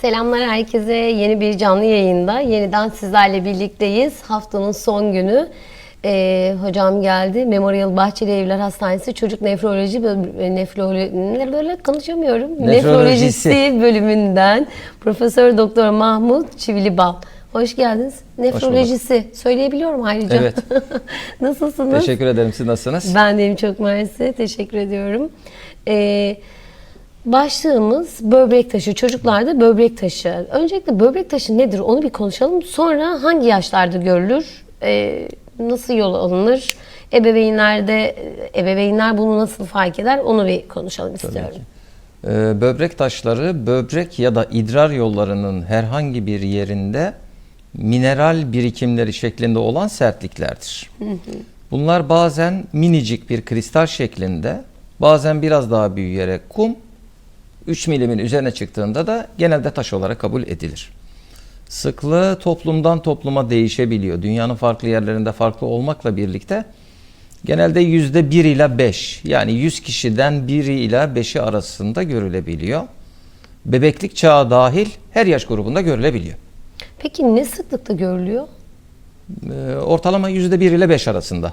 Selamlar herkese. Yeni bir canlı yayında yeniden sizlerle birlikteyiz. Haftanın son günü. Ee, hocam geldi. Memorial Bahçeli Evler Hastanesi Çocuk Nefroloji böl- nefrolo böyle konuşamıyorum. Nefrolojisi. Nefrolojisi bölümünden Profesör Doktor Mahmut Çivilibal. Hoş geldiniz. Nefrolojisi. Söyleyebiliyorum ayrıca. Evet. Nasılsınız? Teşekkür ederim. Siz nasılsınız? Ben deyim çok mersi. Teşekkür ediyorum. Ee, başlığımız böbrek taşı. Çocuklarda böbrek taşı. Öncelikle böbrek taşı nedir onu bir konuşalım. Sonra hangi yaşlarda görülür? Ee, nasıl yol alınır? Ebeveynlerde ebeveynler bunu nasıl fark eder? Onu bir konuşalım istiyorum. Ee, böbrek taşları böbrek ya da idrar yollarının herhangi bir yerinde mineral birikimleri şeklinde olan sertliklerdir. Bunlar bazen minicik bir kristal şeklinde, bazen biraz daha büyüyerek kum, 3 milimin üzerine çıktığında da genelde taş olarak kabul edilir. Sıklığı toplumdan topluma değişebiliyor. Dünyanın farklı yerlerinde farklı olmakla birlikte genelde yüzde 1 ile 5 yani 100 kişiden 1 ile 5'i arasında görülebiliyor. Bebeklik çağı dahil her yaş grubunda görülebiliyor. Peki ne sıklıkta görülüyor? Ee, ortalama yüzde 1 ile 5 arasında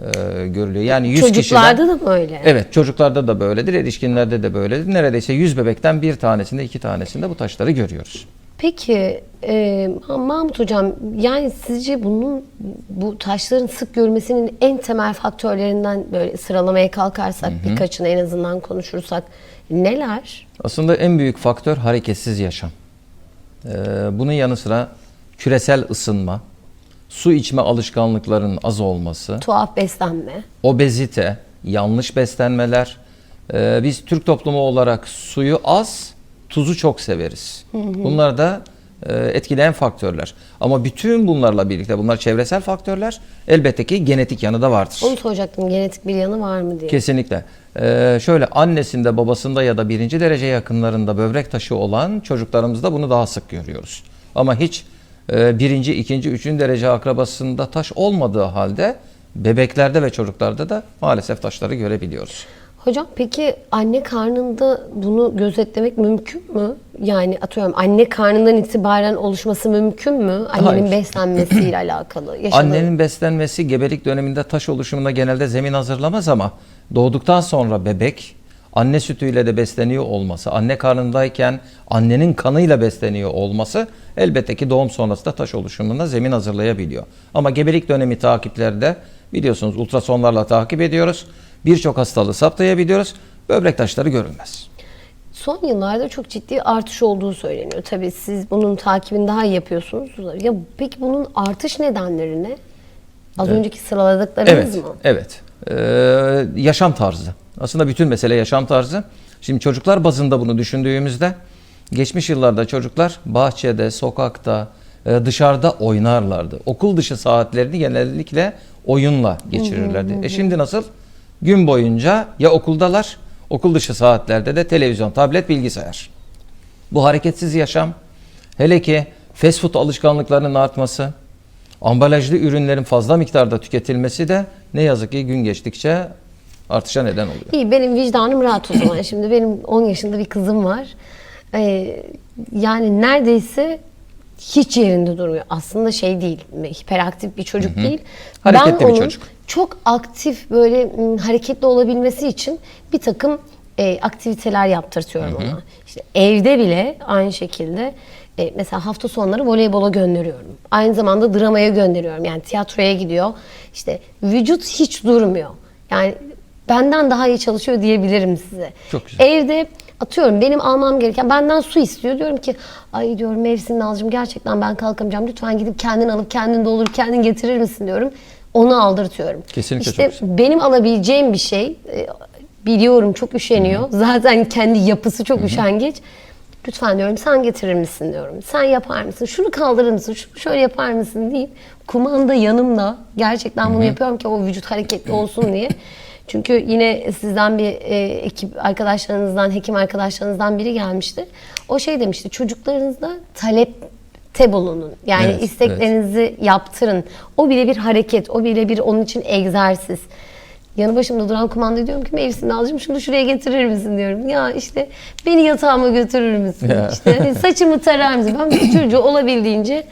e, görülüyor. Yani 100 Çocuklarda kişiden... da mı öyle? Evet çocuklarda da böyledir, erişkinlerde de böyledir. Neredeyse 100 bebekten bir tanesinde, iki tanesinde bu taşları görüyoruz. Peki e, Mahmut Hocam yani sizce bunun bu taşların sık görmesinin en temel faktörlerinden böyle sıralamaya kalkarsak birkaçını en azından konuşursak neler? Aslında en büyük faktör hareketsiz yaşam. Ee, bunun yanı sıra küresel ısınma, su içme alışkanlıklarının az olması, Tuhaf beslenme. obezite, yanlış beslenmeler. Ee, biz Türk toplumu olarak suyu az, tuzu çok severiz. Bunlar da e, etkileyen faktörler. Ama bütün bunlarla birlikte bunlar çevresel faktörler. Elbette ki genetik yanı da vardır. Onu soracaktım genetik bir yanı var mı diye. Kesinlikle. Ee, şöyle annesinde, babasında ya da birinci derece yakınlarında böbrek taşı olan çocuklarımızda bunu daha sık görüyoruz. Ama hiç birinci, ikinci, üçüncü derece akrabasında taş olmadığı halde bebeklerde ve çocuklarda da maalesef taşları görebiliyoruz. Hocam peki anne karnında bunu gözetlemek mümkün mü? Yani atıyorum anne karnından itibaren oluşması mümkün mü? Annenin Hayır. beslenmesiyle alakalı. Yaşadığı- Annenin beslenmesi gebelik döneminde taş oluşumuna genelde zemin hazırlamaz ama doğduktan sonra bebek anne sütüyle de besleniyor olması, anne karnındayken annenin kanıyla besleniyor olması elbette ki doğum sonrası da taş oluşumuna zemin hazırlayabiliyor. Ama gebelik dönemi takiplerde biliyorsunuz ultrasonlarla takip ediyoruz. Birçok hastalığı saptayabiliyoruz. Böbrek taşları görülmez. Son yıllarda çok ciddi artış olduğu söyleniyor. Tabii siz bunun takibini daha iyi yapıyorsunuz. Ya peki bunun artış nedenleri ne? Az önceki sıraladıklarınız Evet, mı? evet. Ee, yaşam tarzı. Aslında bütün mesele yaşam tarzı. Şimdi çocuklar bazında bunu düşündüğümüzde geçmiş yıllarda çocuklar bahçede, sokakta, e, dışarıda oynarlardı. Okul dışı saatlerini genellikle oyunla geçirirlerdi. E şimdi nasıl? Gün boyunca ya okuldalar, okul dışı saatlerde de televizyon, tablet, bilgisayar. Bu hareketsiz yaşam, hele ki fast food alışkanlıklarının artması, ambalajlı ürünlerin fazla miktarda tüketilmesi de ne yazık ki gün geçtikçe artışa neden oluyor. İyi benim vicdanım rahat o zaman. Şimdi benim 10 yaşında bir kızım var. Ee, yani neredeyse hiç yerinde durmuyor. Aslında şey değil, hiperaktif bir çocuk değil. Hareketli bir onun çocuk. çok aktif böyle m, hareketli olabilmesi için bir takım e, aktiviteler yaptırtıyorum ona. İşte evde bile aynı şekilde e, mesela hafta sonları voleybola gönderiyorum. Aynı zamanda dramaya gönderiyorum. Yani tiyatroya gidiyor. İşte vücut hiç durmuyor. Yani benden daha iyi çalışıyor diyebilirim size. Çok güzel. Evde atıyorum benim almam gereken benden su istiyor. Diyorum ki ay diyorum mevsim Nazcığım gerçekten ben kalkamayacağım. Lütfen gidip kendin alıp kendin doldur kendin getirir misin diyorum. Onu aldırtıyorum. Kesinlikle İşte çok güzel. benim alabileceğim bir şey e, biliyorum çok üşeniyor. Zaten kendi yapısı çok üşengeç. Lütfen diyorum sen getirir misin diyorum. Sen yapar mısın? Şunu kaldırır mısın? Şunu şöyle yapar mısın deyip kumanda yanımda gerçekten bunu yapıyorum ki o vücut hareketli olsun diye. Çünkü yine sizden bir e, ekip arkadaşlarınızdan, hekim arkadaşlarınızdan biri gelmişti. O şey demişti, çocuklarınızda talepte bulunun. Yani Evet, isteklerinizi yaptırın. O bile bir hareket, o bile bir onun için egzersiz. Yanı başımda duran kumanda diyorum ki Melis Nazcığım şunu şuraya getirir misin diyorum. Ya işte beni yatağıma götürür müsün? Ya. İşte hani saçımı tarar mısın? Ben çocuğu olabildiğince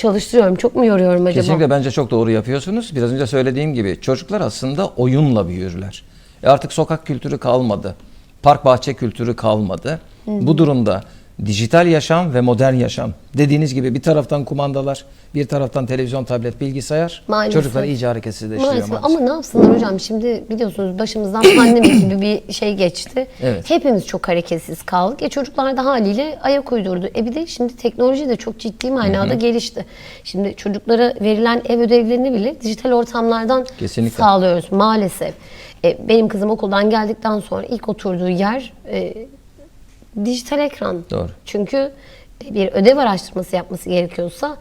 çalıştırıyorum. Çok mu yoruyorum acaba? Kesinlikle bence çok doğru yapıyorsunuz. Biraz önce söylediğim gibi çocuklar aslında oyunla büyürler. E artık sokak kültürü kalmadı. Park bahçe kültürü kalmadı. Bu durumda dijital yaşam ve modern yaşam dediğiniz gibi bir taraftan kumandalar, bir taraftan televizyon, tablet, bilgisayar Maalesef. çocukları iyice hareketsizleştiriyor Maalesef. maalesef. Ama ne yapsınlar hocam? Şimdi biliyorsunuz başımızdan pandemi gibi bir şey geçti. Evet. Hepimiz çok hareketsiz kaldık. E çocuklar da haliyle ayak uydurdu. E bir de şimdi teknoloji de çok ciddi manada gelişti. Şimdi çocuklara verilen ev ödevlerini bile dijital ortamlardan Kesinlikle. sağlıyoruz maalesef. E, benim kızım okuldan geldikten sonra ilk oturduğu yer e, dijital ekran. Doğru. Çünkü bir ödev araştırması yapması gerekiyorsa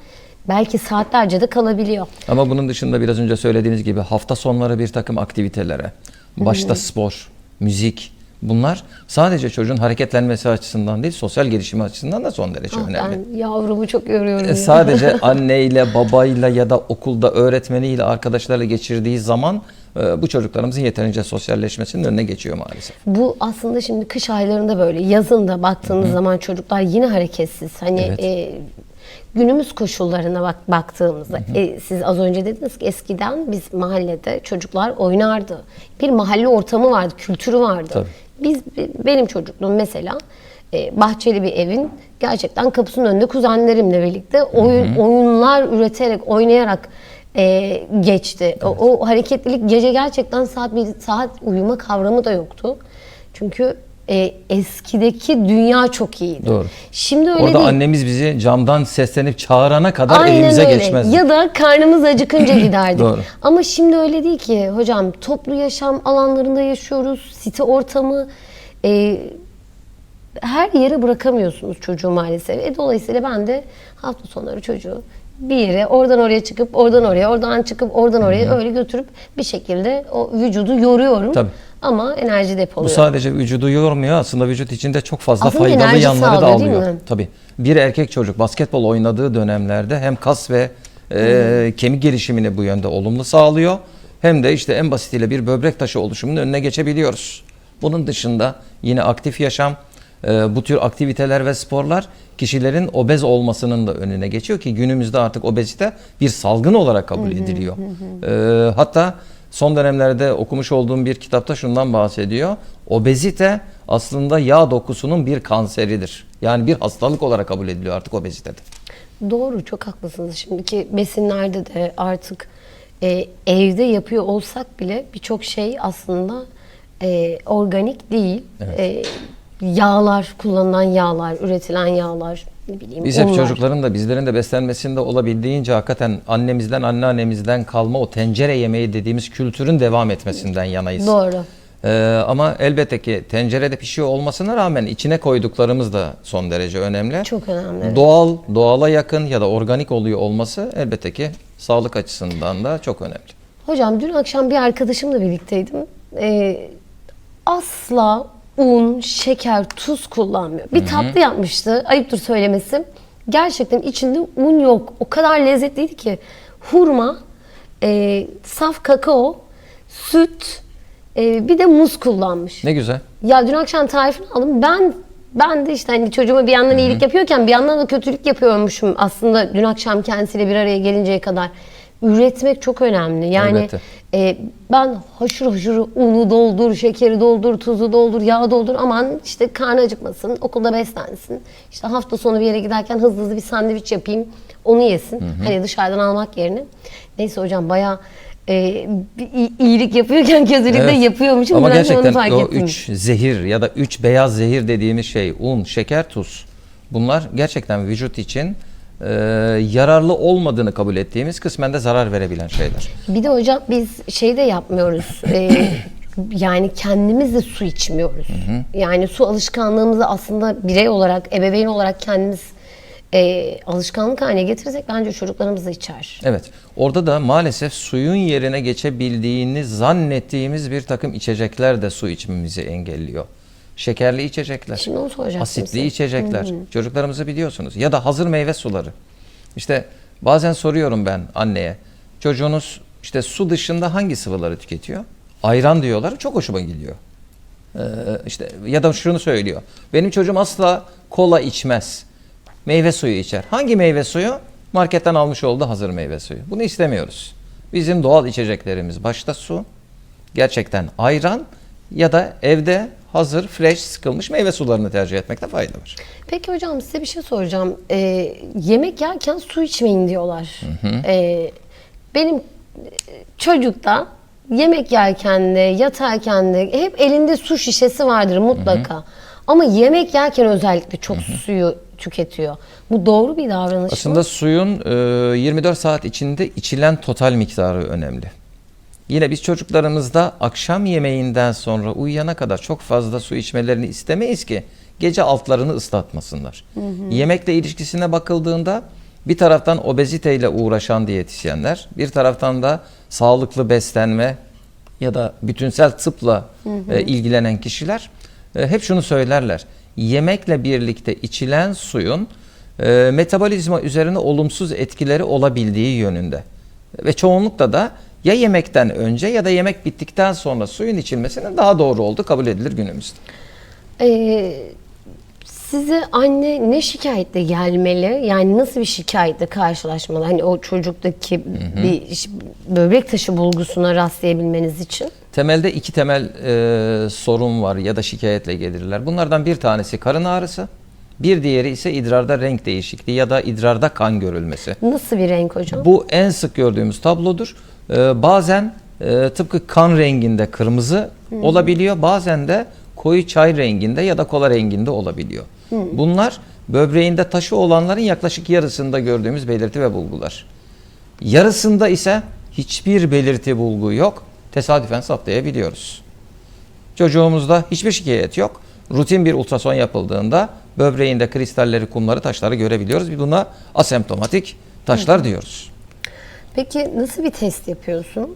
belki saatlerce de kalabiliyor. Ama bunun dışında biraz önce söylediğiniz gibi hafta sonları bir takım aktivitelere, başta spor, müzik bunlar sadece çocuğun hareketlenmesi açısından değil sosyal gelişimi açısından da son derece Ah, önemli. ben yavrumu çok yoruyorum. E, sadece anneyle, babayla ya da okulda öğretmeniyle, arkadaşlarla geçirdiği zaman bu çocuklarımızın yeterince sosyalleşmesinin önüne geçiyor maalesef. Bu aslında şimdi kış aylarında böyle, yazın da baktığınız zaman çocuklar yine hareketsiz. Hani Evet. e, günümüz koşullarına bak baktığımızda, e, siz az önce dediniz ki eskiden biz mahallede çocuklar oynardı. Bir mahalle ortamı vardı, kültürü vardı. Tabii. Biz benim çocukluğum mesela e, bahçeli bir evin gerçekten kapısının önünde kuzenlerimle birlikte oyun oyunlar üreterek, oynayarak e, geçti. O, o hareketlilik gece gerçekten saat bir saat uyuma kavramı da yoktu. Çünkü e, eskideki dünya çok iyiydi. Doğru. Şimdi öyle Orada değil. annemiz bizi camdan seslenip çağırana kadar Aynen evimize öyle. geçmezdi. Ya da karnımız acıkınca giderdik. Doğru. Ama şimdi öyle değil ki hocam. Toplu yaşam alanlarında yaşıyoruz. Site ortamı. e, her yere bırakamıyorsunuz çocuğu maalesef. E, dolayısıyla ben de hafta sonları çocuğu bir yere oradan oraya çıkıp oradan oraya oradan çıkıp oradan oraya öyle götürüp bir şekilde o vücudu yoruyorum. Tabii. Ama enerji Bu depoluyor. sadece vücudu yormuyor aslında vücut içinde çok fazla Aslında faydalı yanları da alıyor. Tabii. Bir erkek çocuk basketbol oynadığı dönemlerde hem kas ve e, kemik gelişimini bu yönde olumlu sağlıyor. Hem de işte en basitiyle bir böbrek taşı oluşumunun önüne geçebiliyoruz. Bunun dışında yine aktif yaşam, bu tür aktiviteler ve sporlar kişilerin obez olmasının da önüne geçiyor ki günümüzde artık obezite bir salgın olarak kabul ediliyor. E, hatta son dönemlerde okumuş olduğum bir kitapta şundan bahsediyor. Obezite aslında yağ dokusunun bir kanseridir. Yani bir hastalık olarak kabul ediliyor artık obezitede. Doğru, çok haklısınız. Şimdiki besinlerde de artık e, evde yapıyor olsak bile birçok şey aslında e, organik değil. E, yağlar, kullanılan yağlar, üretilen yağlar, ne bileyim Biz hep unlar. çocukların da bizlerin de beslenmesinde olabildiğince hakikaten annemizden anneannemizden kalma o tencere yemeği dediğimiz kültürün devam etmesinden yanayız. Doğru. Ee, ama elbette ki tencerede pişiyor olmasına rağmen içine koyduklarımız da son derece önemli. Çok önemli, evet. Doğal, doğala yakın ya da organik oluyor olması elbette ki sağlık açısından da çok önemli. Hocam dün akşam bir arkadaşımla birlikteydim. Ee, asla un, şeker, tuz kullanmıyor. Bir tatlı yapmıştı. Ayıptır söylemesi. Gerçekten içinde un yok. O kadar lezzetliydi ki. Hurma, e, saf kakao, süt, e, bir de muz kullanmış. Ne güzel. Ya dün akşam tarifini aldım. Ben ben de işte hani çocuğuma bir yandan iyilik yapıyorken bir yandan da kötülük yapıyormuşum aslında dün akşam kendisiyle bir araya gelinceye kadar. Üretmek çok önemli. Yani Elbette. E, ben haşır haşır unu doldur, şekeri doldur, tuzu doldur, yağ doldur. Aman işte karnı acıkmasın, okulda beslensin. İşte hafta sonu bir yere giderken hızlı hızlı bir sandviç yapayım, onu yesin. Hani dışarıdan almak yerine. Neyse hocam bayağı e, iyilik yapıyorken kötülük de Evet. yapıyormuşum. Ama ben de gerçekten fark o ettim. üç zehir ya da üç beyaz zehir dediğimiz şey un, şeker, tuz. Bunlar gerçekten vücut için e, yararlı olmadığını kabul ettiğimiz kısmen de zarar verebilen şeyler. Bir de hocam biz şey de yapmıyoruz. e, yani kendimiz de su içmiyoruz. Yani su alışkanlığımızı aslında birey olarak, ebeveyn olarak kendimiz e, alışkanlık haline getirirsek bence çocuklarımız da içer. Evet. Orada da maalesef suyun yerine geçebildiğini zannettiğimiz bir takım içecekler de su içmemizi engelliyor. Şekerli içecekler, Şimdi onu soracaktım asitli size. içecekler. Çocuklarımızı biliyorsunuz. Ya da hazır meyve suları. İşte bazen soruyorum ben anneye. Çocuğunuz işte su dışında hangi sıvıları tüketiyor? ayran diyorlar. Çok hoşuma gidiyor. Ee, işte ya da şunu söylüyor. Benim çocuğum asla kola içmez. Meyve suyu içer. Hangi meyve suyu? Marketten almış olduğu hazır meyve suyu. Bunu istemiyoruz. Bizim doğal içeceklerimiz başta su, gerçekten ayran ya da evde hazır, fresh, sıkılmış meyve sularını tercih etmekte fayda var. Peki hocam size bir şey soracağım. Ee, yemek yerken su içmeyin diyorlar. Ee, benim çocukta yemek yerken de yatarken de hep elinde su şişesi vardır mutlaka. Ama yemek yerken özellikle çok suyu tüketiyor. Bu doğru bir davranış Aslında mı? suyun e, 24 saat içinde içilen total miktarı önemli. Yine biz çocuklarımızda akşam yemeğinden sonra uyuyana kadar çok fazla su içmelerini istemeyiz ki gece altlarını ıslatmasınlar. Yemekle ilişkisine bakıldığında bir taraftan obeziteyle uğraşan diyetisyenler, bir taraftan da sağlıklı beslenme ya da bütünsel tıpla e, ilgilenen kişiler e, hep şunu söylerler. Yemekle birlikte içilen suyun e, metabolizma üzerine olumsuz etkileri olabildiği yönünde. Ve çoğunlukla da ya yemekten önce ya da yemek bittikten sonra suyun içilmesinin daha doğru olduğu kabul edilir günümüzde. Ee, size anne ne şikayetle gelmeli? Yani nasıl bir şikayetle karşılaşmalı? Hani o çocuktaki bir ş- böbrek taşı bulgusuna rastlayabilmeniz için. Temelde iki temel e, sorun var ya da şikayetle gelirler. Bunlardan bir tanesi karın ağrısı, bir diğeri ise idrarda renk değişikliği ya da idrarda kan görülmesi. Nasıl bir renk hocam? Bu en sık gördüğümüz tablodur. Ee, bazen e, tıpkı kan renginde kırmızı olabiliyor. Bazen de koyu çay renginde ya da kola renginde olabiliyor. Bunlar böbreğinde taşı olanların yaklaşık yarısında gördüğümüz belirti ve bulgular. Yarısında ise hiçbir belirti bulgu yok. Tesadüfen saptayabiliyoruz. Çocuğumuzda hiçbir şikayet yok. Rutin bir ultrason yapıldığında böbreğinde kristalleri, kumları, taşları görebiliyoruz. Biz buna asemptomatik taşlar diyoruz. Peki nasıl bir test yapıyorsunuz?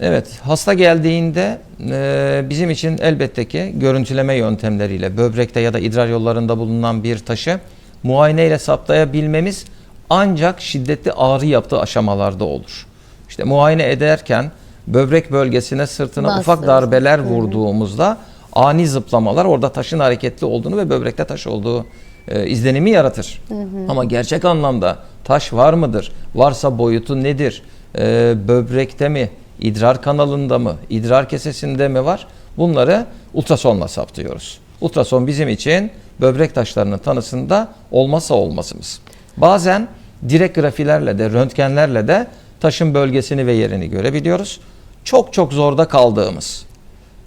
Evet, hasta geldiğinde e, bizim için elbette ki görüntüleme yöntemleriyle böbrekte ya da idrar yollarında bulunan bir taşı muayene ile saptayabilmemiz ancak şiddetli ağrı yaptığı aşamalarda olur. İşte muayene ederken böbrek bölgesine sırtına ufak Bastırırız. darbeler vurduğumuzda ani zıplamalar orada taşın hareketli olduğunu ve böbrekte taş olduğu e, izlenimi yaratır. Ama gerçek anlamda taş var mıdır? Varsa boyutu nedir? E, böbrekte mi? İdrar kanalında mı? İdrar kesesinde mi var? Bunları ultrasonla saptıyoruz. Ultrason bizim için böbrek taşlarının tanısında olmazsa olmazımız. Bazen direkt grafilerle de röntgenlerle de taşın bölgesini ve yerini görebiliyoruz. Çok çok zorda kaldığımız,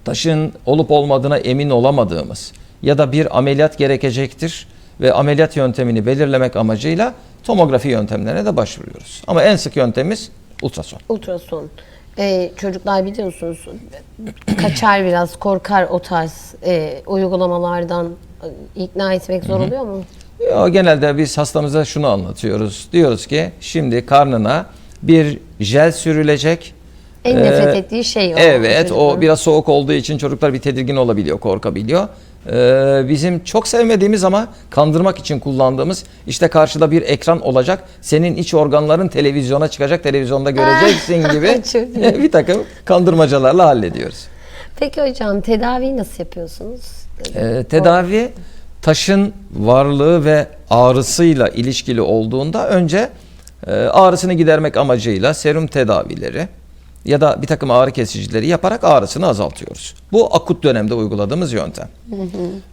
taşın olup olmadığına emin olamadığımız ya da bir ameliyat gerekecektir ve ameliyat yöntemini belirlemek amacıyla tomografi yöntemlerine de başvuruyoruz. Ama en sık yöntemimiz ultrason. Ultrason. Ee, çocuklar biliyorsunuz kaçar biraz, korkar o tarz e, uygulamalardan e, ikna etmek zor oluyor mu? Ya, genelde biz hastamıza şunu anlatıyoruz. Diyoruz ki şimdi karnına bir jel sürülecek. En Ee, nefret ettiği şey o. Evet o biraz soğuk olduğu için çocuklar bir tedirgin olabiliyor, korkabiliyor. Ee, bizim çok sevmediğimiz ama kandırmak için kullandığımız işte karşıda bir ekran olacak. Senin iç organların televizyona çıkacak, televizyonda göreceksin gibi bir takım kandırmacalarla hallediyoruz. Peki hocam tedaviyi nasıl yapıyorsunuz? Ee, tedavi taşın varlığı ve ağrısıyla ilişkili olduğunda önce e, ağrısını gidermek amacıyla serum tedavileri ya da bir takım ağrı kesicileri yaparak ağrısını azaltıyoruz. Bu akut dönemde uyguladığımız yöntem.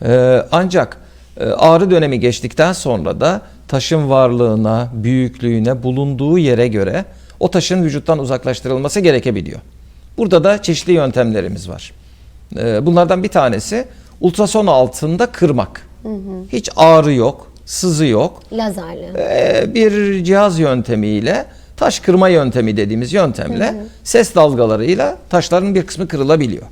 Ee, ancak e, ağrı dönemi geçtikten sonra da taşın varlığına, büyüklüğüne, bulunduğu yere göre o taşın vücuttan uzaklaştırılması gerekebiliyor. Burada da çeşitli yöntemlerimiz var. Ee, Bunlardan bir tanesi ultrason altında kırmak. Hiç ağrı yok, sızı yok. Lazerle. Ee, Bir cihaz yöntemiyle taş kırma yöntemi dediğimiz yöntemle ses dalgalarıyla taşların bir kısmı kırılabiliyor.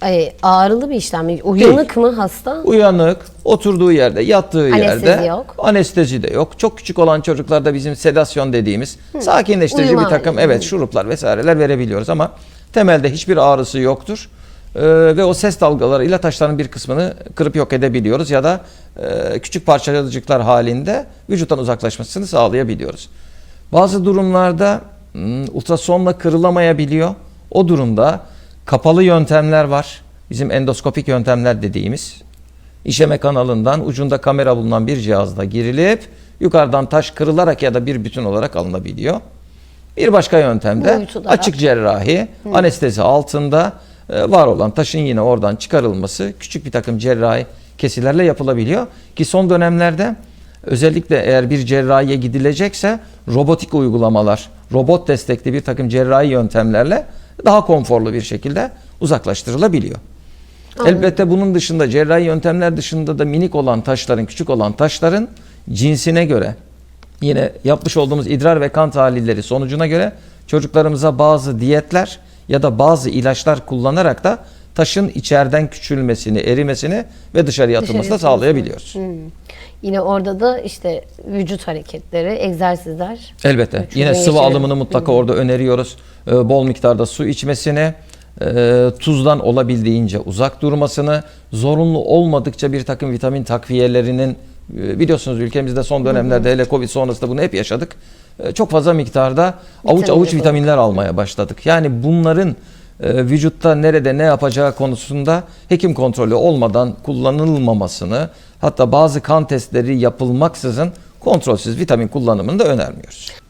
Ay, ağrılı bir işlem mi? Uyanık mı hasta? Uyanık, oturduğu yerde, yattığı Anestezi yerde yok. anestezi de yok. Çok küçük olan çocuklarda bizim sedasyon dediğimiz sakinleştirici Uyuma bir takım evet şuruplar vesaireler verebiliyoruz ama temelde hiçbir ağrısı yoktur. Ee, ve o ses dalgalarıyla taşların bir kısmını kırıp yok edebiliyoruz ya da e, küçük parçacıklar halinde vücuttan uzaklaşmasını sağlayabiliyoruz. Bazı durumlarda hmm, ultrasonla kırılamayabiliyor. O durumda Kapalı yöntemler var. Bizim endoskopik yöntemler dediğimiz. İşeme kanalından ucunda kamera bulunan bir cihazda girilip yukarıdan taş kırılarak ya da bir bütün olarak alınabiliyor. Bir başka yöntemde Boyut olarak. açık cerrahi, anestezi altında e, var olan taşın yine oradan çıkarılması küçük bir takım cerrahi kesilerle yapılabiliyor. Ki son dönemlerde özellikle eğer bir cerrahiye gidilecekse robotik uygulamalar, robot destekli bir takım cerrahi yöntemlerle daha konforlu bir şekilde uzaklaştırılabiliyor. Anladım. Elbette bunun dışında cerrahi yöntemler dışında da minik olan taşların, küçük olan taşların cinsine göre yine yapmış olduğumuz idrar ve kan tahlilleri sonucuna göre çocuklarımıza bazı diyetler ya da bazı ilaçlar kullanarak da taşın içeriden küçülmesini, erimesini ve dışarıya atılmasını da sağlayabiliyoruz. Yine orada da işte vücut hareketleri, egzersizler. Elbette. Vücudun Yine sıvı geçirimi. alımını mutlaka orada öneriyoruz. Ee, bol miktarda su içmesini, e, tuzdan olabildiğince uzak durmasını, zorunlu olmadıkça bir takım vitamin takviyelerinin e, biliyorsunuz ülkemizde son dönemlerde hele Covid sonrasında bunu hep yaşadık. E, Çok fazla miktarda avuç Vitamin avuç vitaminler almaya başladık. Yani bunların vücutta nerede ne yapacağı konusunda hekim kontrolü olmadan kullanılmamasını hatta bazı kan testleri yapılmaksızın kontrolsüz vitamin kullanımını da önermiyoruz.